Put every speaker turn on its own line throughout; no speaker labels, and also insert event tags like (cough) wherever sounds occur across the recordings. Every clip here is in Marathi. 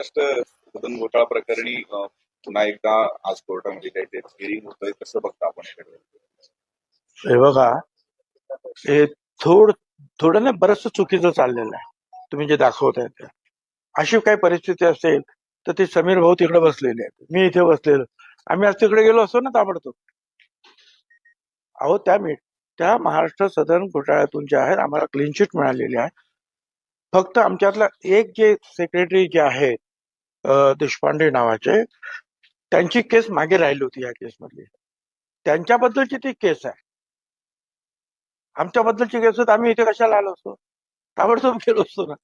महाराष्ट्र सदन घोटाळा प्रकरणी पुन्हा एकदा आज कोर्टामध्ये काही ते हिअरिंग कसं बघता आपण
हे बघा हे थोड थोडं ना बरंच चुकीचं चाललेलं आहे. तुम्ही जे दाखवताय ते. अशी काही परिस्थिती असेल तर ते समीर भाऊ तिकडे बसलेले आहेत. मी इथे बसलेलो. आम्ही आज तिकडे गेलो असतो ना ताबडतोब. अहो त्या मी त्या महाराष्ट्र सदन घोटाळ्यातून जे आहेत आम्हाला क्लीन चिट मिळालेली आहे. फक्त आमच्यातला एक जे सेक्रेटरी जे आहेत देशपांडे नावाचे त्यांची केस मागे राहिली होती या केसमधली. त्यांच्याबद्दलची ती केस आहे. आमच्याबद्दलची केस होत आम्ही इथे कशाला आलो असतो? ताबडतोब गेलो असतो ना.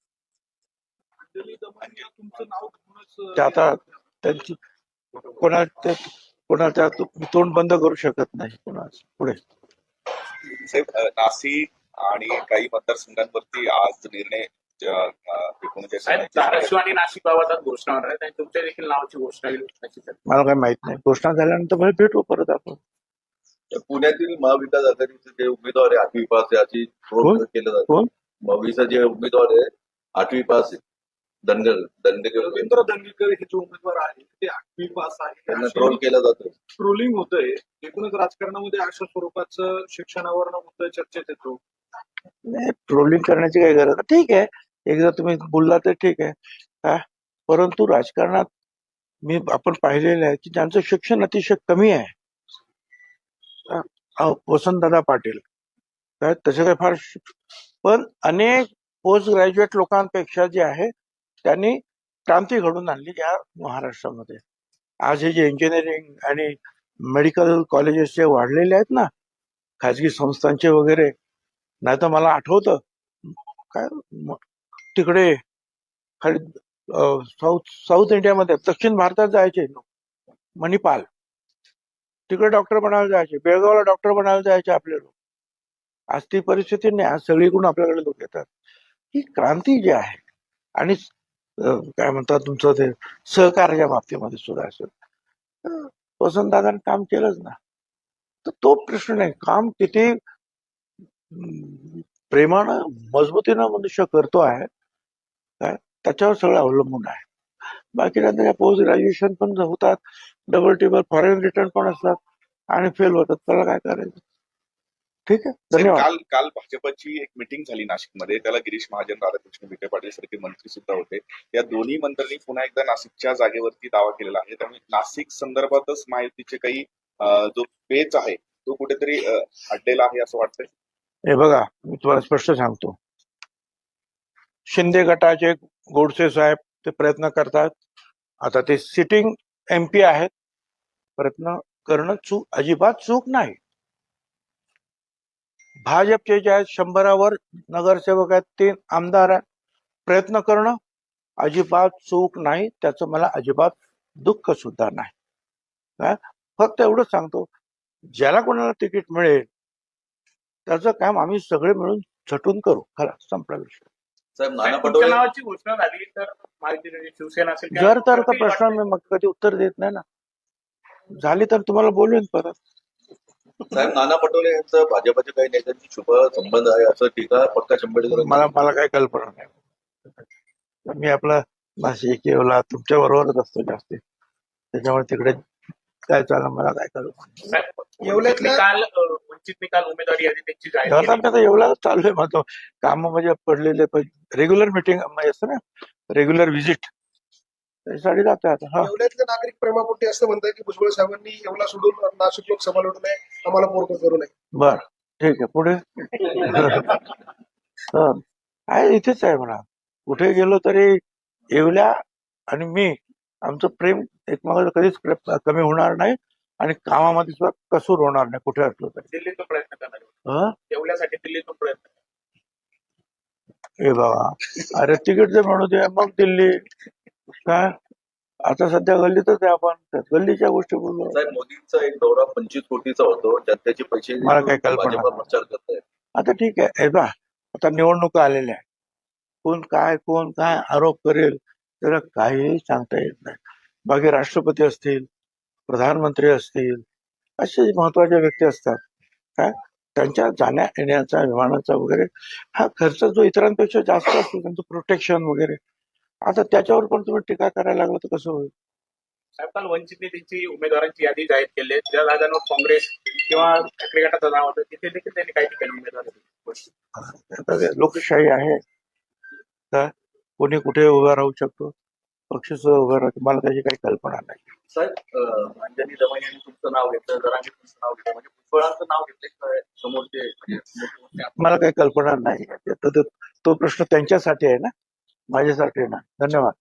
ते आता त्यांची कोणा कोणाच्या तोंड बंद करू शकत नाही कोणाच. पुढे.
नासिक नाशिक आणि काही मतदारसंघांवरती आज निर्णय
धाराशिव आणि नाशिक बाबत घोषणा होणार आहे तुमच्या देखील नावाची घोषणा.
मला काही माहीत नाही. घोषणा झाल्यानंतर मला भेटू परत आपण.
पुण्यातील महाविकास आघाडीचे जे उमेदवार आहे आठवी पास आहे? ट्रोल केलं जातं.
कोण?
महाविकाचा जे उमेदवार आहे आठवी पास आहे. दंड दंड
रवींद्र दंगेकर हे जे उमेदवार आहेत ते आठवी पास
त्यांना
आहे
ट्रोल केलं जातं.
ट्रोलिंग होतंय. एकूणच राजकारणामध्ये अशा स्वरूपाचं शिक्षणावर होतंय चर्चेत येतो.
नाही ट्रोलिंग करण्याची काही गरज नाही. ठीक आहे. एकदा तुम्ही बोलला तर ठीक आहे. परंतु राजकारणात मी आपण पाहिलेलं आहे की ज्यांचं शिक्षण अतिशय कमी आहे. वसंतदादा पाटील. काय तसे काय फार पण अनेक पोस्ट ग्रॅज्युएट लोकांपेक्षा जे आहे त्यांनी क्रांती घडून आणली या महाराष्ट्रामध्ये. आज हे जे इंजिनिअरिंग आणि मेडिकल कॉलेजेस जे वाढलेले आहेत ना खाजगी संस्थांचे वगैरे नाही तर मला आठवतं काय तिकडे खाली साऊथ साऊथ इंडियामध्ये दक्षिण भारतात जायचे मणिपाल. तिकडे डॉक्टर बनायला जायचे. बेळगावला डॉक्टर बनायला जायचे आपले लोक. आज ती परिस्थिती नाही. आज सगळीकडून आपल्याकडे लोक येतात. ही क्रांती जी आहे आणि काय म्हणतात तुमचं ते सहकार्याच्या बाबतीमध्ये सुद्धा असेल वसंतदादाने काम केलंच ना. तर तो प्रश्न नाही. काम किती प्रेमानं मजबूतीनं मनुष्य करतो आहे काय त्याच्यावर सगळं अवलंबून आहे. बाकी नंतर पोस्ट ग्रॅज्युएशन पण होतात. डबल टेबल फॉरेन रिटर्न पण असतात. आणि फेल होतात. त्याला काय करायचं? ठीक आहे. धन्यवाद.
काल काल भाजपची एक मिटिंग झाली नाशिकमध्ये. त्याला गिरीश महाजन राधाकृष्ण विखे पाटील सारखे मंत्री सुद्धा होते. या दोन्ही मंत्र्यांनी पुन्हा एकदा नाशिकच्या जागेवरती दावा केलेला आहे. त्यामुळे नाशिक संदर्भातच महायुतीचे काही जो पेच आहे तो कुठेतरी अं, अडलेला आहे असं वाटतंय?
हे बघा मी तुम्हाला स्पष्ट सांगतो. शिंदे गटाचे गोडसे साहेब ते प्रयत्न करतात. आता ते सिटिंग एम पी आहेत. प्रयत्न करणं चूक अजिबात चूक नाही. भाजपचे जे आहेत शंभरावर नगरसेवक आहेत तीन आमदार आहेत. प्रयत्न करणं अजिबात चूक नाही त्याचं मला अजिबात दुःख सुद्धा नाही. काय फक्त एवढंच सांगतो ज्याला कोणाला तिकीट मिळेल त्याचं काम आम्ही सगळे मिळून झटून करू. खरं संपला विषय
साहेब नाना
साहेब, तुमच्या
पटोले
नावाची घोषणा झाली तर माहिती शिवसेना असेल किंवा
जर तर प्रश्न मी मग कधी उत्तर देत नाही ना. झाली तर तुम्हाला बोलवेन परत.
साहेब नाना पटोले यांचं भाजपच्या काही नेत्यांशी शुभ संबंध आहे असं टीका पक्का शंभर
मला मला काही कल्पना नाही. मी आपला नाशिक येवला तुमच्या बरोबरच असतो जास्ती. त्याच्यामुळे तिकडे काय चाललं मला काय
येवल्यातल्या-
निकाल अं, वंचित निकाल उमेदवारी यादी त्यांची जाहीर केली.
एवढा चालू आहे माझं. काम म्हणजे पडलेले रेग्युलर मिटिंग असतं ना? रेग्युलर व्हिजिट त्याच्यासाठी जातोय आता हा.
येवल्यातले नागरिक प्रेमापोटी असं म्हणतात की भुजबळ साहेबांनी येवला सोडून नाशिक लोकसभा लढू नये आम्हाला पोरकं करू नये.
बर ठीक आहे पुढे. (laughs) हं. आहे इथेच आहे म्हणा. कुठे गेलो तरी येवल्या आणि मी आमचं प्रेम एकमेकांचं कधीच प्रेम कमी होणार नाही आणि कामामध्ये सुद्धा कसूर होणार नाही कुठे असलो तरी.
दिल्लीतून प्रयत्न करणार
हं?
येवल्यासाठी दिल्लीतून प्रयत्न
हे बाबा अरे तिकीट जर म्हणू दे मग दिल्ली. काय? आता सध्या गल्लीतच आहे आपण. त्या गल्लीच्या गोष्टी बोललो
साहेब मोदींचा एक दौरा पंचवीस कोटीचा होतो. जनतेचे पैसे
मला काही कल्पना
भाजपा. प्रचार
आता ठीक आहे. हे पहा, आता निवडणुका आलेल्या आहेत. कोण काय कोण काय आरोप करेल त्याला काहीही सांगता येत नाही. बाकी राष्ट्रपती असतील प्रधानमंत्री असतील असे महत्त्वाच्या व्यक्ती असतात. काय? त्यांच्या जाण्या येण्याचा विमानाचा वगैरे हा खर्च जो इतरांपेक्षा जास्त असतो त्यांचं प्रोटेक्शन वगैरे आता त्याच्यावर पण तुम्ही टीका करायला लागला तर कसं होईल?
साहेब काल वंचितने त्यांची उमेदवारांची यादी जाहीर केली आहे. ज्या जागांवर काँग्रेस किंवा ठाकरे गटाचं नाव होतं तिथे देखील त्यांनी काही ठिकाणी उमेदवार
लोकशाही आहे. का? कोणी कुठे उभा राहू शकतो? पक्ष उभा राहतो. मला त्याची काही कल्पना नाही.
साहेब अं, अंजनी दमन यांनी तुमचं नाव घेतलं जरांगे तुमचं नाव घेतलं म्हणजे भुजबळांचं नाव घेतलं समोरचे म्हणजे
मला काही कल्पना नाही. तो तो प्रश्न त्यांच्यासाठी आहे ना? माझ्यासाठी ना? धन्यवाद.